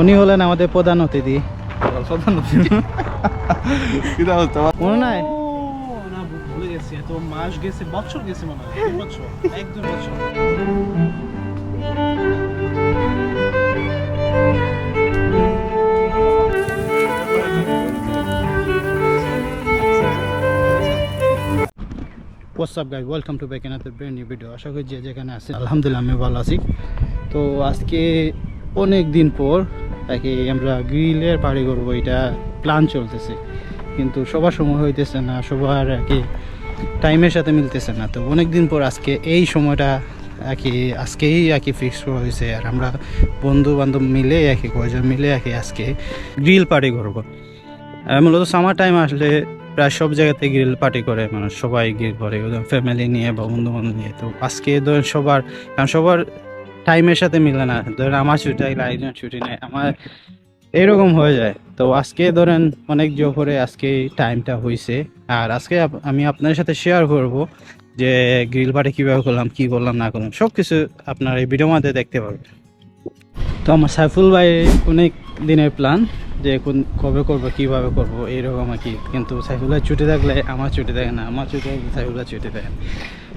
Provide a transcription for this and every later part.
উনি হলেন আমাদের প্রধান অতিথি। প্রধান কিটা মনে নাই? না ভুলে গেছি। এত মাস গেছে বছর গেছে মনে হয়। বছর এক দুই বছর। What's up guy welcome to back এনাদের ব্র্যান্ড নিউ ভিডিও আশা করি যে যেখানে আছেন আলহামদুলিল্লাহ আমি ভালো আছি। তো আজকে অনেক দিন পর তাকে আমরা গ্রিলের পাড়ি করব, এটা প্ল্যান চলতেছে। কিন্তু সবার সময় হইতেছে না, সবার আর কি টাইমের সাথে মিলতেছে না। তো অনেক দিন পর আজকে এই সময়টা আর কি আজকেই আর কি ফিক্স করা হয়েছে। আর আমরা বন্ধু বান্ধব মিলে আর কি কয়জন মিলে আর কি আজকে গ্রিল পার্টি করব। আর মূলত সামার টাইম আসলে প্রায় সব জায়গাতে গ্রিল পার্টি করে মানুষ। সবাই গ্রিল করে ফ্যামিলি নিয়ে বা বন্ধু বান্ধব নিয়ে। তো আজকে ধরেন সবার, কারণ সবার টাইমের সাথে মিলে না। ধরেন আমার ছুটি থাকলে একজন ছুটি নেই আমার এরকম হয়ে যায়। তো আজকে ধরেন অনেক জো করে আজকে টাইমটা হয়েছে আর আজকে আমি আপনার সাথে শেয়ার করব যে গ্রিল পার্টি কীভাবে করলাম, কী করলাম, না করলাম সব কিছু আপনার এই ভিডিওর মধ্যে দেখতে পারবেন। তো আমার সাইফুল ভাই অনেক দিনের প্ল্যান যে কোন, কবে করব, কীভাবে করব, এইরকম আর কি। কিন্তু সাইফুল্লাহ ছুটি থাকলে আমার ছুটি থাকে না, আমার ছুটি থাকলে সাইফুল্লাহ ছুটি থাকে।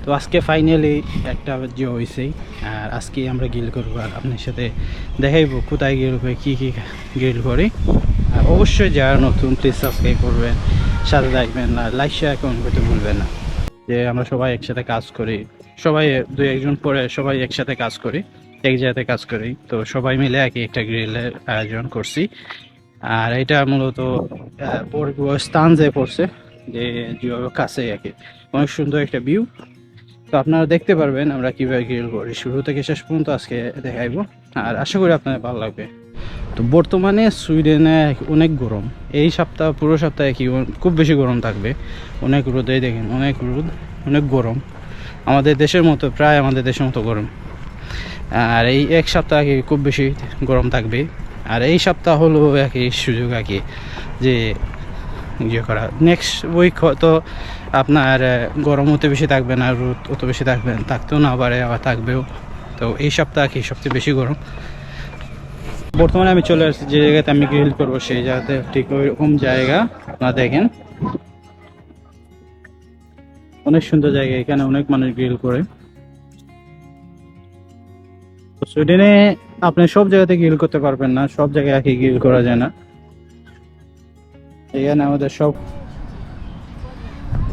তো আজকে ফাইনালি একটা যে হয়েছেই আর আজকে আমরা গিল করব আর আপনার সাথে দেখাইবো কোথায় গিল করে কী কী গিল করি। আর অবশ্যই যারা নতুন প্লিজ সাবস্ক্রাইব করবেন, সাথে থাকবেন, আর লাইক শেয়ার করুন করতে ভুলবেন না। যে আমরা সবাই একসাথে কাজ করি, সবাই দুই একজন পরে সবাই একসাথে কাজ করি, এক জায়গাতে কাজ করি। তো সবাই মিলে কি একটা গ্রিলের আয়োজন করছি। আর এটা মূলত স্থান যে পড়ছে, যে কাছে আর কি। অনেক সুন্দর একটা ভিউ তো আপনারা দেখতে পারবেন আমরা কীভাবে গ্রিল করি। শুরু থেকে শেষ পর্যন্ত আজকে দেখাইবো। আর আশা করি আপনাদের ভালো লাগবে। তো বর্তমানে সুইডেনে অনেক গরম। এই সপ্তাহ, পুরো সপ্তাহে কি খুব বেশি গরম থাকবে। অনেক রোদে দেখেন, অনেক রোদ, অনেক গরম। আমাদের দেশের মতো, প্রায় আমাদের দেশের মতো গরম। আর এই এক সপ্তাহ আগে খুব বেশি গরম থাকবে। আর এই সপ্তাহ হলো একই সুযোগ আর কি যে ইয়ে করা। নেক্সট উইক হয়তো আপনার গরম অত বেশি থাকবে না, রোদ অত বেশি থাকবে থাকতেও না পারে আবার থাকবেও। তো এই সপ্তাহ কি সবচেয়ে বেশি গরম? বর্তমানে আমি চলে আসছি যে জায়গাতে আমি গ্রিল করব, সেই জায়গাতে ঠিক ওইরকম জায়গা। আপনারা দেখেন। অনেক সুন্দর জায়গা এখানে, অনেক মানুষ গ্রিল করে। সুইডেনে আপনি সব জায়গাতে গ্রিল করতে পারবেন না, সব জায়গায় একই গ্রিল করা যায় না। এখানে আমাদের সব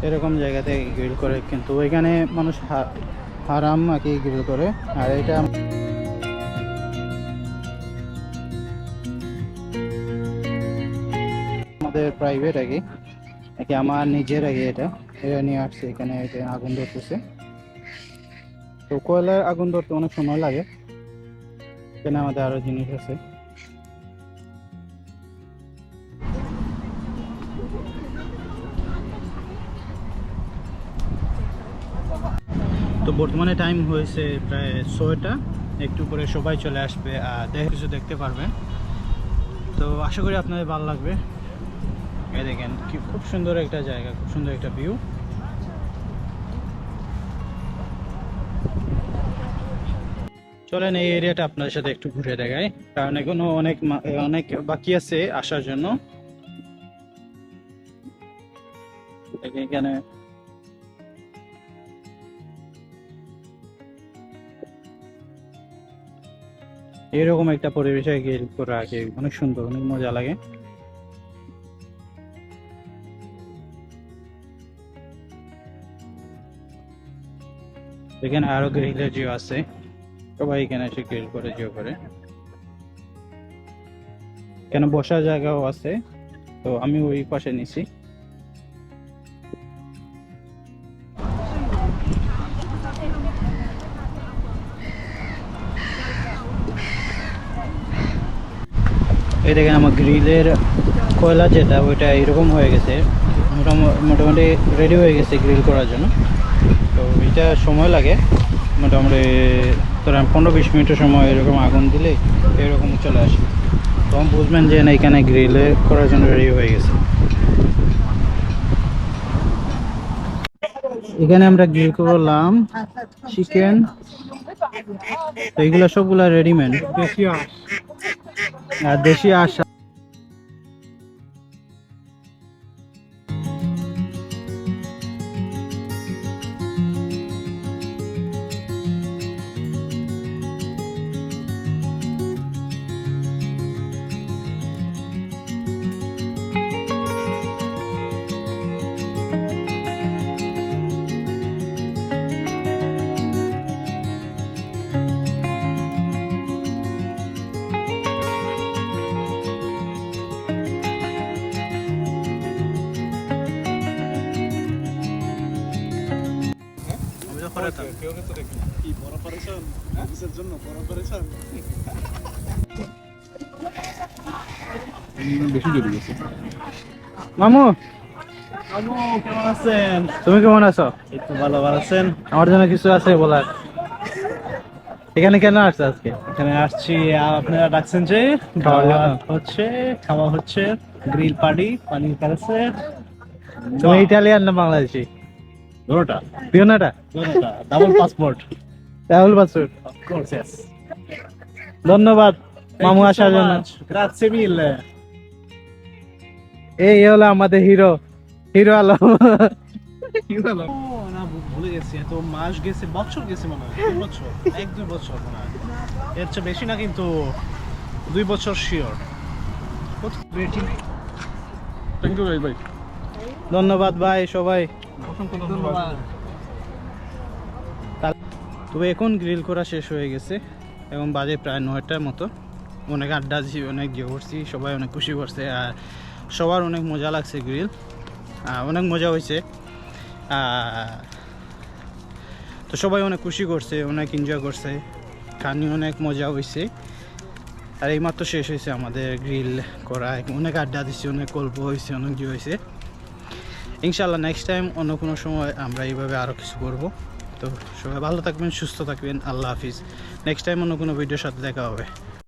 এরকম জায়গাতে গ্রিল করে, কিন্তু ওইখানে মানুষ হারাম আর কি গ্রিল করে। আর এটা আমাদের প্রাইভেট আর আগে নাকি আমার নিজের আগে এটা। এটা নিয়ে আসছে এখানে এটা আগুন ধরতেছে। তো কয়লার আগুন ধরতে অনেক সময় লাগে। এখানে আমাদের আরও জিনিস আছে। তো বর্তমানে টাইম হয়েছে প্রায় ছয়টা। একটু পরে সবাই চলে আসবে, আর দেখে কিছু দেখতে পারবেন তো আশা করি আপনাদের ভালো লাগবে। এই দেখেন, কি খুব সুন্দর একটা জায়গা, খুব সুন্দর একটা ভিউ চলেন এই এরিয়াটা আপনার সাথে একটু ঘুরে দেখাই, কারণ এখনও অনেক অনেক বাকি আছে আসার জন্য। এখানে এরকম একটা পরিবেশে গিয়ে করে আগে অনেক সুন্দর, অনেক মজা লাগে। এখানে আরও গ্রিলের জিও আছে। সবাই এখানে এসে গ্রিল করে, জিও করে। কেন বসার জায়গাও আছে। তো আমি ওই পাশে নিছি। এই দেখেন আমার গ্রিলের কয়লা যেটা, ওইটা এরকম হয়ে গেছে। মোটামুটি রেডি হয়ে গেছে গ্রিল করার জন্য। তো এটা সময় লাগে। মোটামুটি ধরেন পনেরো বিশ মিনিটের সময় এরকম আগুন দিলে এরকম চলে আসে। তখন বুঝবেন যে না, এখানে গ্রিলে করার জন্য রেডি হয়ে গেছে। এখানে আমরা গ্রিল করলাম চিকেন তো এগুলো সবগুলা রেডিমেড দেশি আশা। আমি তো কি বড় অপারেশন অফিসের জন্য বড় অপারেশন বেশি জড়িয়ে গেছে মামু আমু কেমন আছেন? তুমি কেমন আছো? একটু ভালো ভালো আছেন? আমার জন্য কিছু আছে বলার। এখানে কেন আসছে আজকে? এখানে আসছি আপনারা ডাকছেন যে খাওয়া হচ্ছে খাওয়া হচ্ছে গ্রিল পার্টি পানির প্যালেসে তুমি ইটালিয়ান না বাংলাদেশি? ডাবল পাসপোর্ট রাহুল বাসুর অফ কোর্স ইয়েস ধন্যবাদ মামু আসার জন্য। গ্রাzie mille. এই হলো আমাদের হিরো হিরো আলম। ও না ভুলে গেছি। এত মাস গেছে বছর গেছে মনে হয়। বছর এক দুই বছর মনে হয়। এর চেয়ে বেশি না কিন্তু দুই বছর শিওর থ্যাংক ইউ ভাই ভাই ধন্যবাদ ভাই সবাই। অসংখ্য ধন্যবাদ। তবে এখন গ্রিল করা শেষ হয়ে গেছে এবং বাজে প্রায় নয়টার মতো। অনেক আড্ডা দিছি অনেক ইয়ে করছি সবাই অনেক খুশি করছে আর সবার অনেক মজা লাগছে গ্রিল। অনেক মজা হয়েছে। তো সবাই অনেক খুশি করছে অনেক এনজয় করছে কানি অনেক মজা হয়েছে। আর এইমাত্র শেষ হয়েছে আমাদের গ্রিল করা অনেক আড্ডা দিছি অনেক গল্প হয়েছে অনেক ইয়ে হয়েছে। ইনশাল্লাহ নেক্সট টাইম অন্য কোনো সময় আমরা এইভাবে আরও কিছু করব। তো সবাই ভালো থাকবেন, সুস্থ থাকবেন, আল্লাহ হাফিজ। নেক্সট টাইম অন্য কোনো ভিডিওর সাথে দেখা হবে।